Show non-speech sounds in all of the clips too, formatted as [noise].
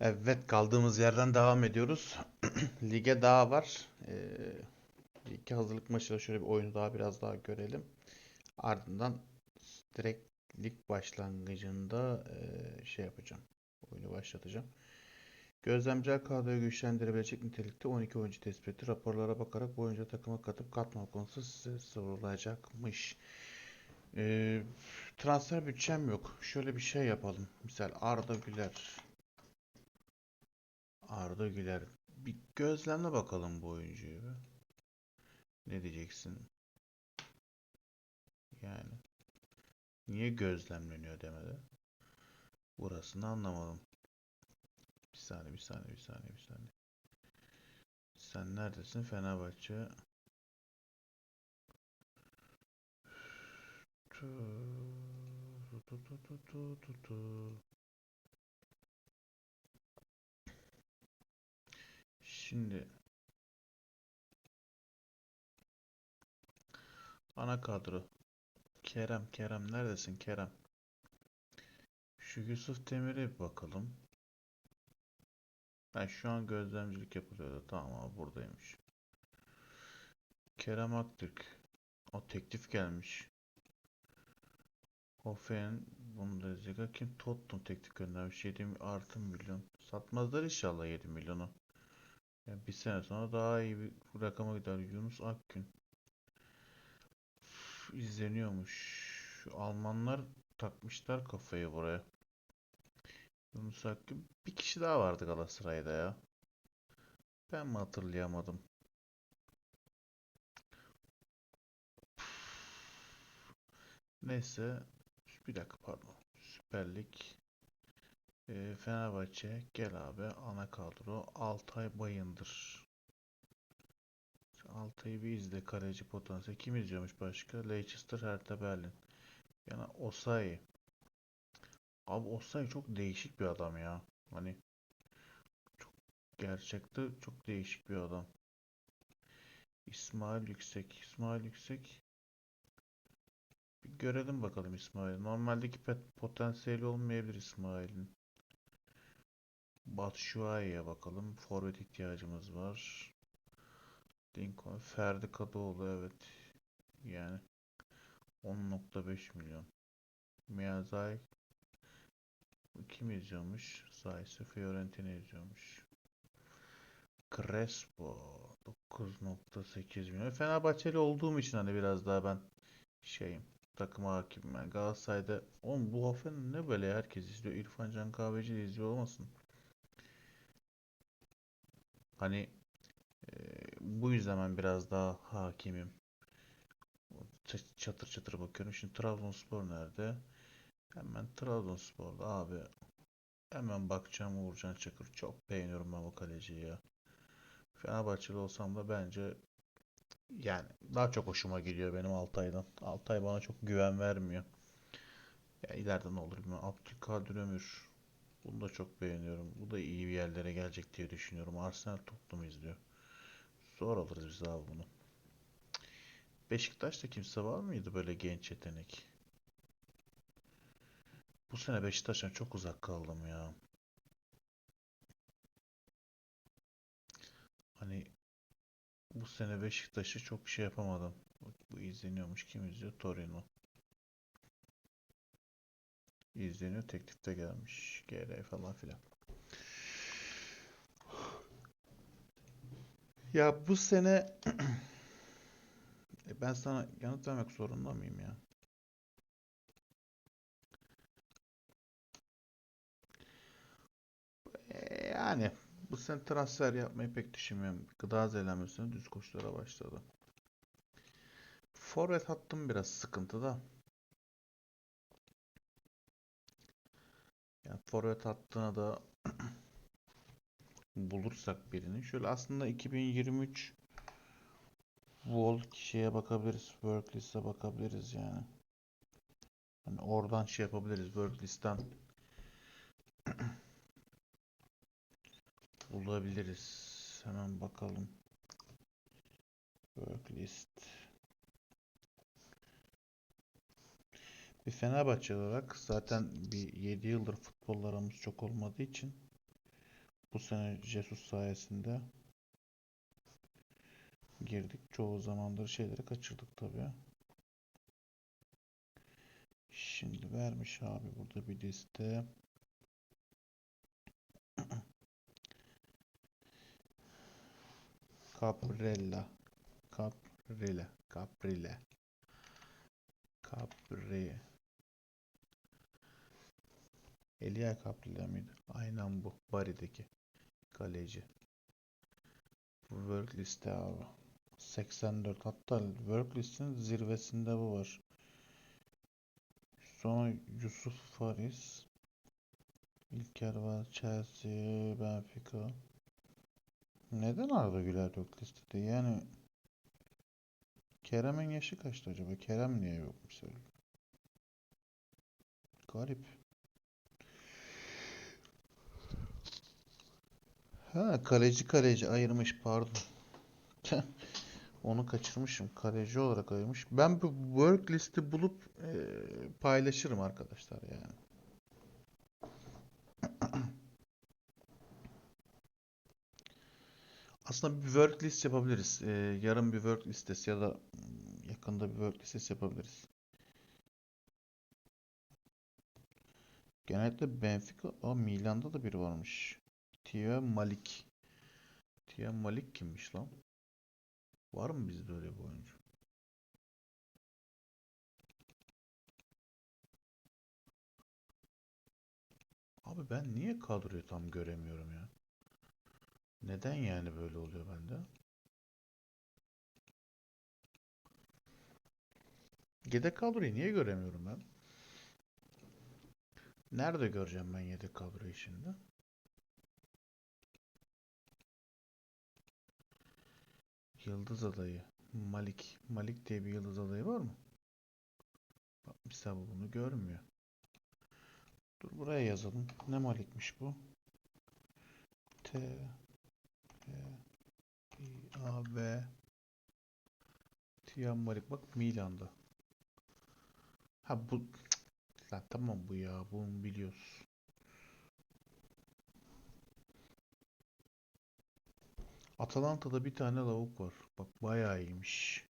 Evet, kaldığımız yerden devam ediyoruz. [clears throat] Lige daha var. Ee, iki hazırlık maçıyla şöyle bir oyunu daha biraz daha görelim. Ardından direkt lig başlangıcında ee, şey yapacağım. Oyunu başlatacağım. Gözlemciler kadroyu güçlendirebilecek nitelikte 12 oyuncu tespit etti. Raporlara bakarak bu oyuncu takıma katıp katma konusu size sorulacakmış. Ee, transfer bütçem yok. Şöyle bir şey yapalım. Misal Arda Güler. Arda Güler. Bir gözlemle bakalım bu oyuncuyu. Ne diyeceksin? Yani. Niye gözlemleniyor demedi. Burasını anlamadım. Bir saniye, bir saniye, bir saniye, bir saniye. Sen neredesin? Fenerbahçe. Tu, tu, tu, tu, tu, tu, Şimdi ana kadro. Kerem, Kerem neredesin Kerem? Şu Yusuf Demir'e bakalım. Ben şu an gözlemcilik yapılıyordu. Tamam abi buradaymış. Kerem Aktürk. O teklif gelmiş. Hoffen Bundesliga kim? Tottenham teklif göndermiş. 7 artı milyon. Satmazlar inşallah 7 milyonu. Yani bir sene sonra daha iyi bir rakama gider. Yunus Akgün. Üf, izleniyormuş. Şu Almanlar takmışlar kafayı buraya. Yunus Akgün. Bir kişi daha vardı Galatasaray'da ya. Ben mi hatırlayamadım? Neyse. Bir dakika pardon. Süper Lig. Ee, Fenerbahçe. Gel abi. Ana kadro. Altay Bayındır. Altay'ı bir izle. Kaleci potansiyel. Kim izliyormuş başka? Leicester, Hertha Berlin. Yani Osayi. Abi Osayi çok değişik bir adam ya. Hani çok gerçekte çok değişik bir adam. İsmail Yüksek. İsmail Yüksek. Bir görelim bakalım İsmail. Normaldeki potansiyeli olmayabilir İsmail'in. Batshuayi'ye bakalım. Forvet ihtiyacımız var. Lincoln, Ferdi Kadıoğlu evet. Yani 10.5 milyon. Miyazaki kim izliyormuş? Sayısı Fiorentina izliyormuş. Crespo 9.8 milyon. Fenerbahçeli olduğum için hani biraz daha ben şeyim takıma hakimim. Yani Galatasaray'da oğlum bu Hoffen ne böyle herkes izliyor. İrfan Can Kahveci de izliyor olmasın? Hani e, bu yüzden ben biraz daha hakimim. Çatır çatır bakıyorum. Şimdi Trabzonspor nerede? Hemen Trabzonspor'da abi. Hemen bakacağım Uğurcan Çakır. Çok beğeniyorum ben bu kaleciyi ya. Fenerbahçeli olsam da bence yani daha çok hoşuma gidiyor benim Altay'dan. Altay bana çok güven vermiyor. Ya ileride ne olur bilmiyorum. Abdülkadir Ömür. Bunu da çok beğeniyorum. Bu da iyi bir yerlere gelecek diye düşünüyorum. Arsenal Tottenham izliyor. Zor alırız biz abi bunu. Beşiktaş'ta kimse var mıydı böyle genç yetenek? Bu sene Beşiktaş'tan çok uzak kaldım ya. Hani bu sene Beşiktaş'ı çok şey yapamadım. Bu izleniyormuş. Kim izliyor? Torino. İzleniyor. Teklifte gelmiş. GR falan filan. Ya bu sene [clears throat] E ben sana yanıt vermek zorunda mıyım ya? E, yani bu sene transfer yapmayı pek düşünmüyorum. Gıda zehirlenmesine düz koşulara başladı. Forvet hattım biraz sıkıntıda. Forvet hattına da [clears throat] bulursak birini. Şöyle aslında 2023 Wall şeye bakabiliriz. Worklist'e bakabiliriz yani. Hani oradan şey yapabiliriz. Worklist'ten [clears throat] bulabiliriz. Hemen bakalım. Worklist. Bir Fenerbahçe olarak zaten bir 7 yıldır futbollarımız çok olmadığı için Bu sene Jesus sayesinde girdik. Çoğu zamandır şeyleri kaçırdık tabii. Şimdi vermiş abi burada bir liste. [clears throat] Caprella. Caprilla. Caprilla. Capri. Elia Caprilla mıydı? Aynen bu. Bari'deki kaleci. Bu work liste abi. 84. Hatta work listenin zirvesinde bu var. Sonra Yusuf Faris. İlker var. Chelsea, Benfica. Neden Arda Güler yok listede? Yani Kerem'in yaşı kaçtı acaba? Kerem niye yok mesela? Garip. Ha kaleci kaleci ayırmış pardon. [laughs] Onu kaçırmışım. Kaleci olarak ayırmış. Ben bu work listi bulup e, paylaşırım arkadaşlar yani. [clears throat] Aslında bir work list yapabiliriz. E, yarın bir work listesi ya da mm, yakında bir work listesi yapabiliriz. Genellikle Benfica, Aa, Milan'da da biri varmış. Tia Malik. Tia Malik kimmiş lan? Var mı bizde öyle bir oyuncu? Abi ben niye kadroyu tam göremiyorum ya? Neden yani böyle oluyor bende? Yedek kadroyu niye göremiyorum ben? Nerede göreceğim ben yedek kadroyu şimdi? Yıldız adayı. Malik. Malik diye bir yıldız adayı var mı? Bak mesela bu bunu görmüyor. Dur buraya yazalım. Ne Malik'miş bu? T P I A V Tiyan Malik bak Milan'da. Ha bu lan tamam bu ya bunu biliyoruz. Atalanta'da bir tane lavuk var. Bak bayağı iyiymiş.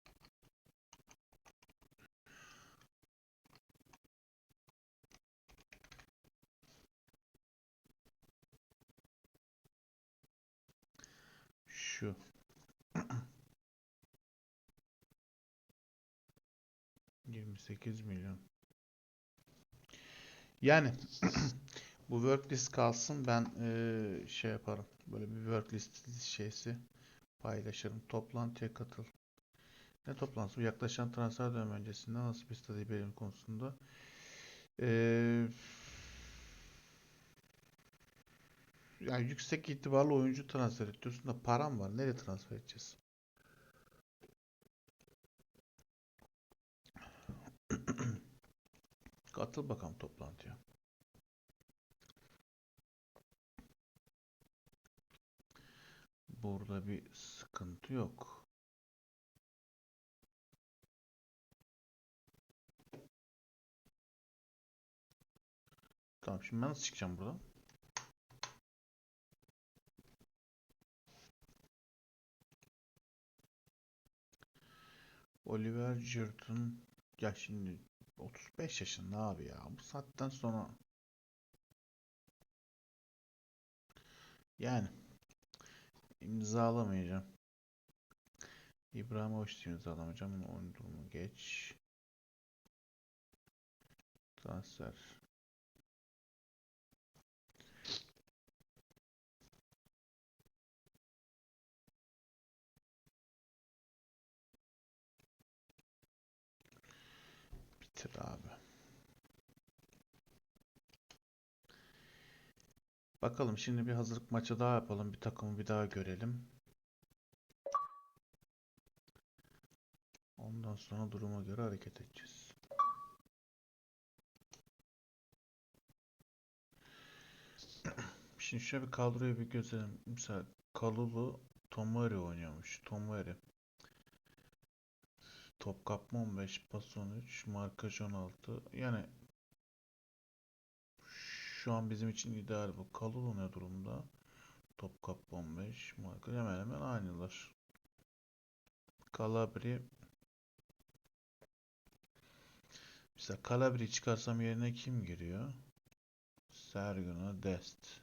Şu. [clears throat] Yirmi sekiz milyon. Yani [clears throat] bu work list kalsın ben eee, şey yaparım. Böyle bir work list şeysi paylaşırım. Toplantıya katıl. Ne toplantısı? Bu yaklaşan transfer dönemi öncesinde nasıl bir strateji belirleme konusunda. Eee yani yüksek itibarlı oyuncu transfer ediyorsun da param var. Nereye transfer edeceğiz? [clears throat] Katıl bakalım toplantıya. Burada bir sıkıntı yok. Tamam şimdi ben nasıl çıkacağım buradan? Oliver Giroud'un ya şimdi 35 yaşında abi ya. Bu saatten sonra yani imzalamayacağım. İbrahimovic de imzalamayacağım. Onun durumu geç. Transfer. Bitir abi. Bakalım şimdi bir hazırlık maçı daha yapalım. Bir takımı bir daha görelim. Ondan sonra duruma göre hareket edeceğiz. [clears throat] Şimdi şöyle bir kadroyu bir gözelim. Mesela Kalulu Tomori oynuyormuş. Tomori. Top kapma 15, pas 13, markaj 16. Yani şu an bizim için ideal bu. Kalulu ne durumda? Topkap 15. Michael hemen hemen aynılar. Calabria Mesela Calabria çıkarsam yerine kim giriyor? Sergio Dest.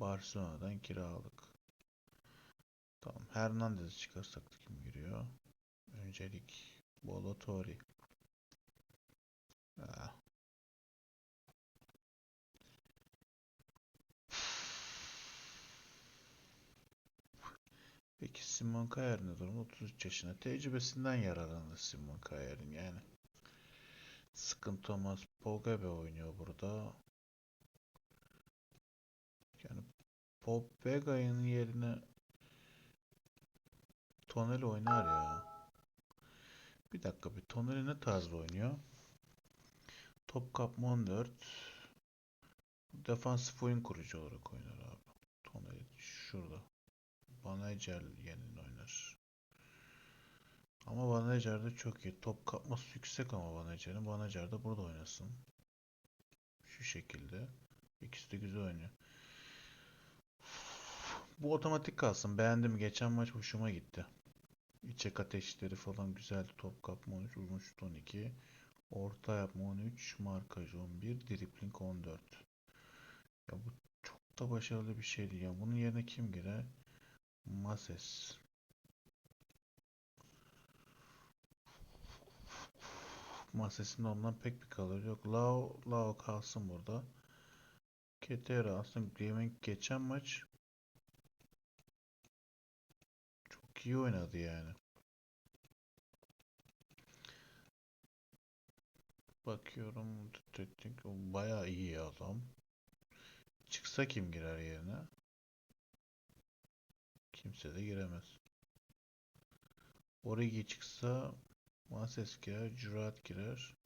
Barcelona'dan kiralık. Tamam. Hernandez'i çıkarsak da kim giriyor? Öncelik Bolotori. Ah. Peki Simon Kjaer ne durumda? 33 yaşında. Tecrübesinden yararlanır Simon Kjaer'in yani. Sıkıntı olmaz. Pogba oynuyor burada. Yani Pogba'nın yerine Tonel oynar ya. Bir dakika bir Tonel ne tarzda oynuyor? Top kapma 14. Defansif oyun kurucu olarak oynar abi. Tonel şurada. Banacer yeniden oynar. Ama Banacer de çok iyi. Top kapması yüksek ama Banacer'in. Banacer de burada oynasın. Şu şekilde. İkisi de güzel oynuyor. Bu otomatik kalsın. Beğendim. Geçen maç hoşuma gitti. İçek ateşleri falan güzel. Top kapma 13, uzun şut 12. Orta yapma 13, markaj 11, dribling 14. Ya bu çok da başarılı bir şeydi ya. Bunun yerine kim girer? Mases. Mases'in ondan pek bir kalır yok. Lao, Lao kalsın burada. Ketera aslında Gaming geçen maç çok iyi oynadı yani. Bakıyorum. Bayağı iyi adam. Çıksa kim girer yerine? Kimse de giremez. Origi çıksa Mases girer, Jurat girer.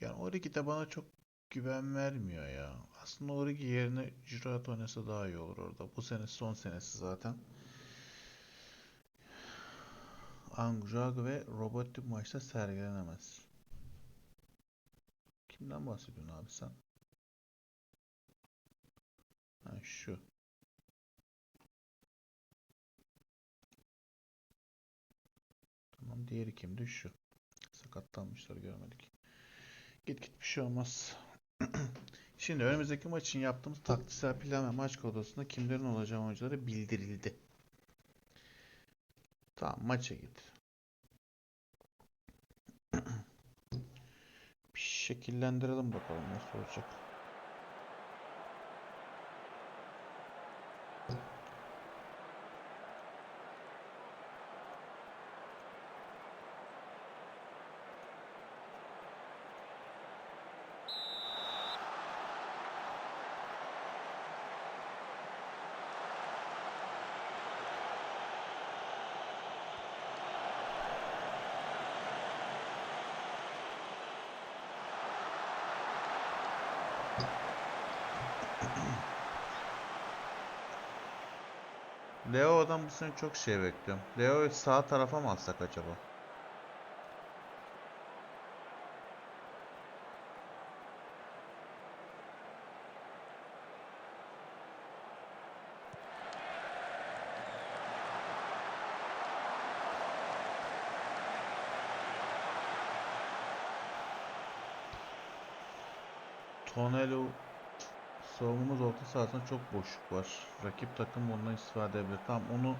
Yani Origi de bana çok güven vermiyor ya. Aslında Origi yerine Jurat oynasa daha iyi olur orada. Bu sene son senesi zaten. Angrag ve Robotik maçta sergilenemez. Kimden bahsediyorsun abi sen? Ha şu. Tamam diğeri kimdi? Şu. Sakatlanmışlar görmedik. Git git bir şey olmaz. [clears throat] Şimdi önümüzdeki maç için yaptığımız taktiksel plan ve maç kodasında kimlerin olacağı oyuncuları bildirildi. Tamam maça git. [clears throat] Bir şekillendirelim bakalım nasıl olacak. Leo'dan bu sene çok şey bekliyorum. Leo'yu sağ tarafa mı alsak acaba? Tonelu savunmamız orta sahasında çok boşluk var. Rakip takım ondan istifade edebilir. Tamam onu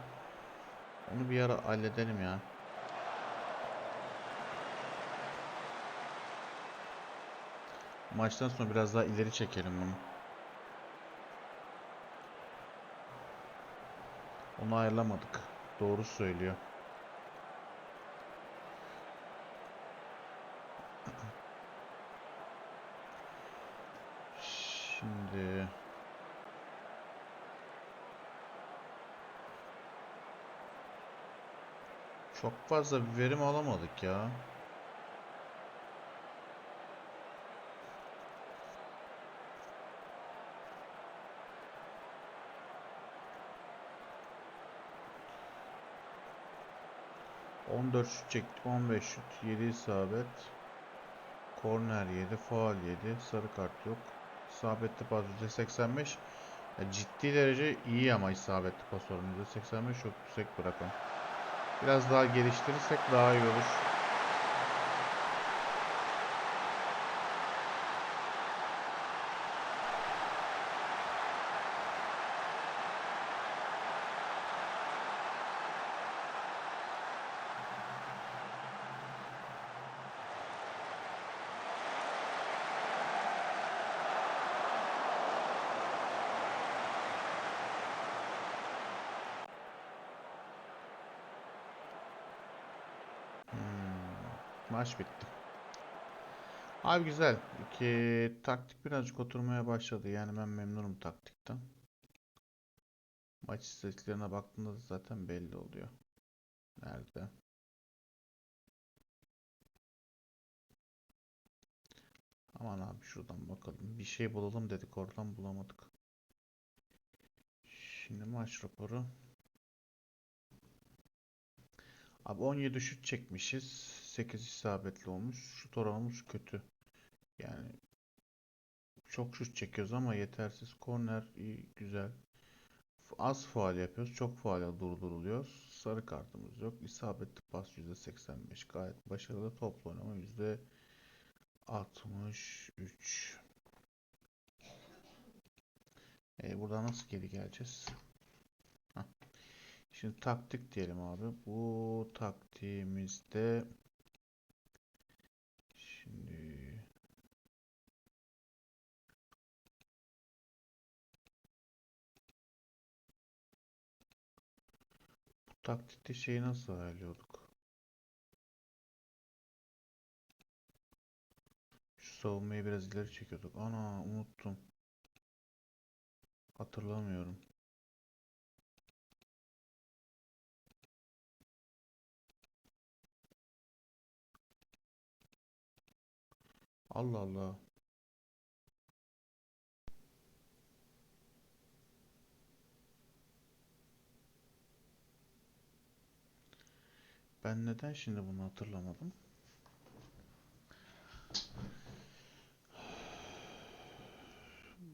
onu bir ara halledelim ya. Maçtan sonra biraz daha ileri çekelim bunu. Onu ayarlamadık. Doğru söylüyor. Şimdi çok fazla bir verim alamadık ya. On dört şut çektik, 15 şut, 7 isabet, korner 7, faul 7, sarı kart yok. İsabetli pas %85. Ya ciddi derece iyi ama isabetli pas oranı. %85 çok yüksek bir rakam. Biraz daha geliştirirsek daha iyi olur. Maç bitti. Abi güzel. İki taktik birazcık oturmaya başladı. Yani ben memnunum taktikten. Maç istatistiklerine baktığında da zaten belli oluyor. Nerede? Aman abi şuradan bakalım. Bir şey bulalım dedik oradan bulamadık. Şimdi maç raporu. Abi 17 şut çekmişiz. 8 isabetli olmuş. Şut oranımız kötü. Yani çok şut çekiyoruz ama yetersiz. Korner iyi, güzel. Az faul yapıyoruz. Çok faul durduruluyor. Sarı kartımız yok. İsabetli pas %85. Gayet başarılı. Toplu oynama %63. E, buradan nasıl geri geleceğiz? Hah. Şimdi taktik diyelim abi. Bu taktiğimizde şimdi bu taktikte şeyi nasıl ayarlıyorduk? Şu savunmayı biraz ileri çekiyorduk. Ana unuttum. Hatırlamıyorum. Allah Allah. Ben neden şimdi bunu hatırlamadım?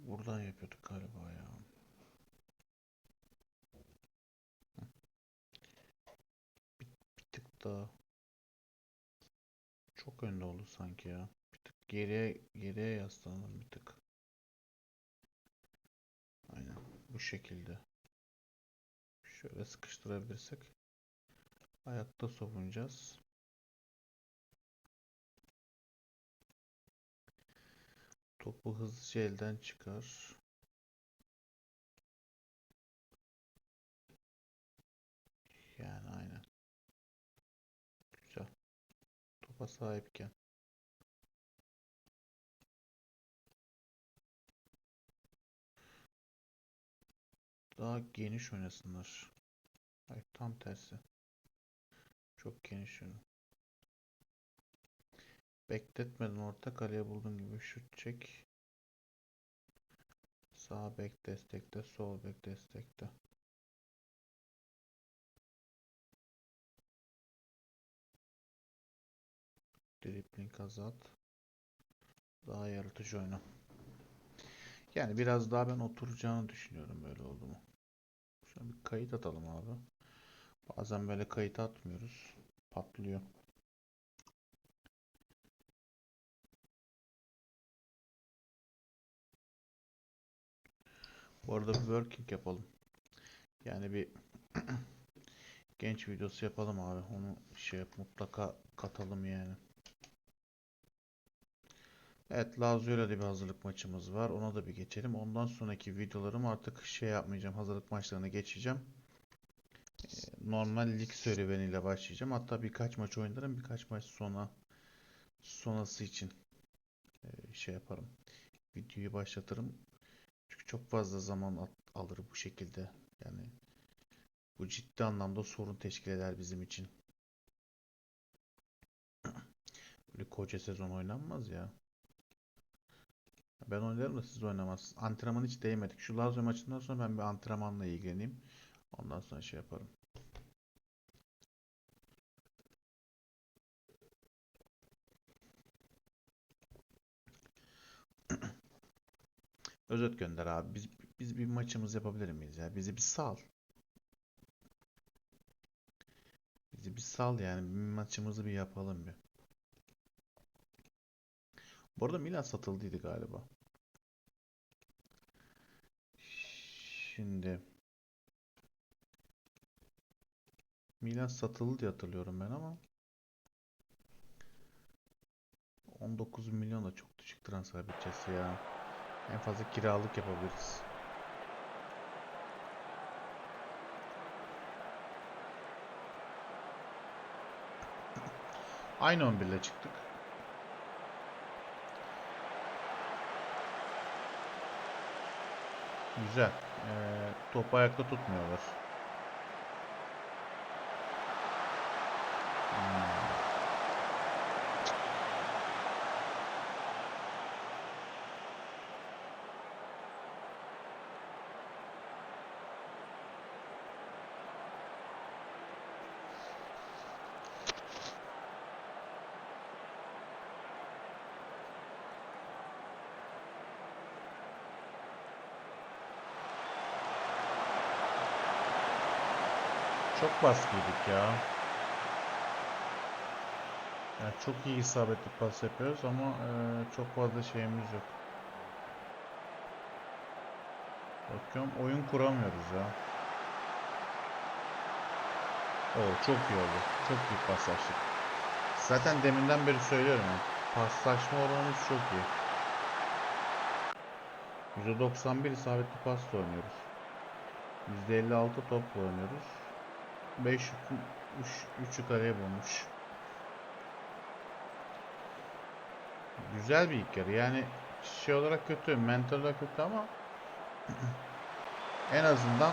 Buradan yapıyorduk galiba ya. Bir tık daha çok önde oldu sanki ya. Geriye geriye yaslanalım bir tık. Aynen bu şekilde. Şöyle sıkıştırabilirsek ayakta savunacağız. Topu hızlıca elden çıkar. Yani aynen. Güzel. Topa sahipken. Daha geniş oynasınlar. Hayır tam tersi. Çok geniş oyun. Bekletmeden orta kaleye bulduğun gibi şut çek. Sağ bek destekte, sol bek destekte. Dribling azalt. Daha yaratıcı oyna. Yani biraz daha ben oturacağını düşünüyorum böyle oldu mu. Şöyle bir kayıt atalım abi. Bazen böyle kayıt atmıyoruz. Patlıyor. Bu arada bir working yapalım. Yani bir [clears throat] genç videosu yapalım abi. Onu şey yap mutlaka katalım yani. Evet Lazio'yla da bir hazırlık maçımız var. Ona da bir geçelim. Ondan sonraki videolarım artık şey yapmayacağım. Hazırlık maçlarına geçeceğim. Ee, Normal lig serüveniyle başlayacağım. Hatta birkaç maç oynarım. Birkaç maç sonra sonrası için e, şey yaparım. Videoyu başlatırım. Çünkü çok fazla zaman alır bu şekilde. Yani bu ciddi anlamda sorun teşkil eder bizim için. [clears throat] Böyle koca sezon oynanmaz ya. Ben oynarım da siz oynamazsınız. Antrenman hiç değmedik. Şu Lazio maçından sonra ben bir antrenmanla ilgileneyim. Ondan sonra şey yaparım. Özet gönder abi. Biz Biz bir maçımız yapabilir miyiz ya? Bizi bir sal. Bizi bir sal yani. Bir maçımızı bir yapalım bir. Bu arada Milan satıldıydı galiba. Şimdi Milan satıldı diye hatırlıyorum ben ama 19 milyon da çok düşük transfer bütçesi ya. En fazla kiralık yapabiliriz. [clears throat] Aynı 11 ile çıktık. Güzel. Ee, topu ayakta tutmuyorlar. Çok baskıydık ya. Yani çok iyi isabetli pas yapıyoruz ama e, çok fazla şeyimiz yok. Bakıyorum oyun kuramıyoruz ya. Oo çok iyi oldu. Çok iyi paslaştık. Zaten deminden beri söylüyorum. Paslaşma oranımız çok iyi. %91 isabetli pasla oynuyoruz. %56 topla oynuyoruz. 5 3 3'ü kaleye bulmuş. Güzel bir ilk yarı. Yani şey olarak kötü, mental olarak kötü ama [clears throat] en azından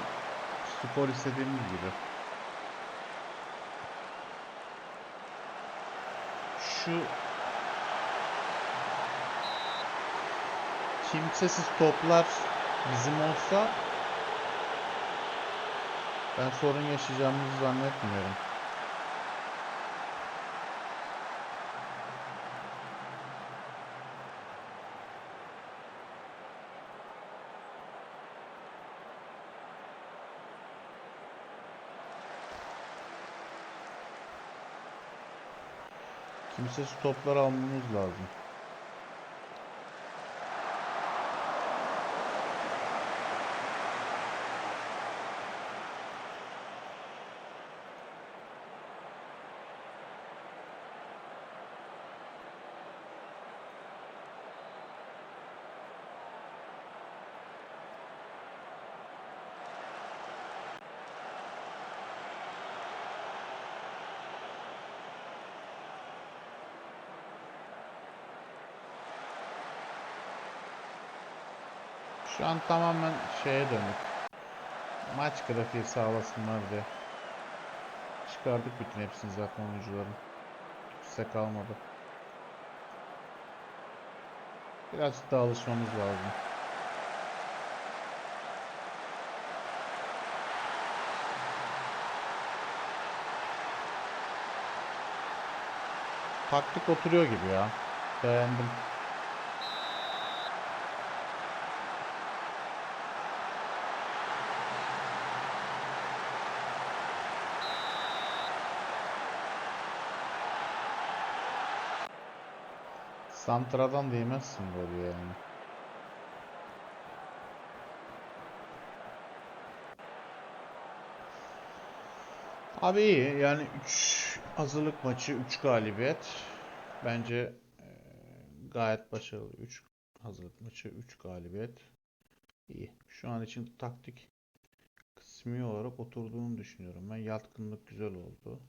skor istediğimiz gibi. Şu kimsesiz toplar bizim olsa ben sorun yaşayacağımızı zannetmiyorum. Kimsesiz toplar almamız lazım. Şu an tamamen şeye dönük. Maç grafiği sağlasınlar diye. Çıkardık bütün hepsini zaten oyuncuların. Kimse kalmadı. Birazcık daha alışmamız lazım. Taktik oturuyor gibi ya. Beğendim. Santra'dan da yemezsin böyle yani. Abi iyi yani 3 hazırlık maçı 3 galibiyet. Bence e, gayet başarılı. 3 hazırlık maçı 3 galibiyet. İyi. Şu an için taktik kısmi olarak oturduğunu düşünüyorum. Ben yatkınlık güzel oldu.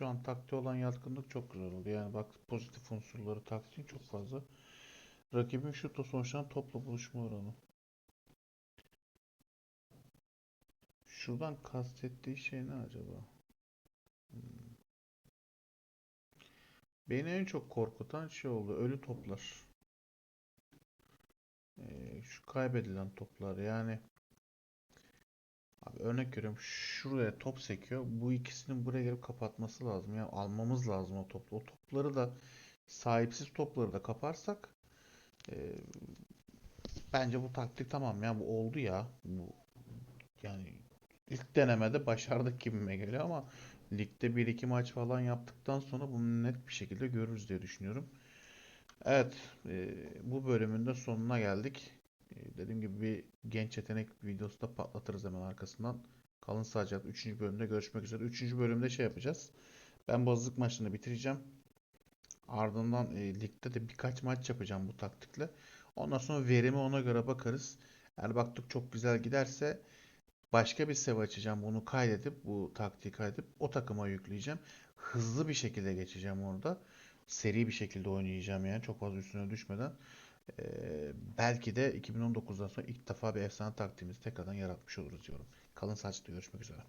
Şu an taktiğe olan yatkınlık çok güzel oldu. Yani bak pozitif unsurları taktiğin çok fazla. Rakibin şutla sonuçlanan topla buluşma oranı. Şuradan kastettiği şey ne acaba? Hmm. Beni en çok korkutan şey oldu. Ölü toplar. Ee, şu kaybedilen toplar. Yani Abi örnek veriyorum şuraya top sekiyor. Bu ikisinin buraya gelip kapatması lazım. Yani almamız lazım o toplu. O topları da sahipsiz topları da kaparsak e, bence bu taktik tamam ya bu oldu ya. Bu yani ilk denemede başardık gibime geliyor ama ligde 1-2 maç falan yaptıktan sonra bunu net bir şekilde görürüz diye düşünüyorum. Evet, e, bu bölümün de sonuna geldik. E, dediğim gibi bir genç yetenek videosu da patlatırız hemen arkasından. Kalın sağlıcakla 3. bölümde görüşmek üzere. 3. bölümde şey yapacağız. Ben bu hazırlık maçını bitireceğim. Ardından e, ligde de birkaç maç yapacağım bu taktikle. Ondan sonra verimi ona göre bakarız. Eğer baktık çok güzel giderse başka bir save açacağım. Bunu kaydedip bu taktiği kaydedip o takıma yükleyeceğim. Hızlı bir şekilde geçeceğim orada. Seri bir şekilde oynayacağım yani çok fazla üstüne düşmeden. Ee, belki de 2019'dan sonra ilk defa bir efsane taktiğimizi tekrardan yaratmış oluruz diyorum. Kalın saçta görüşmek üzere.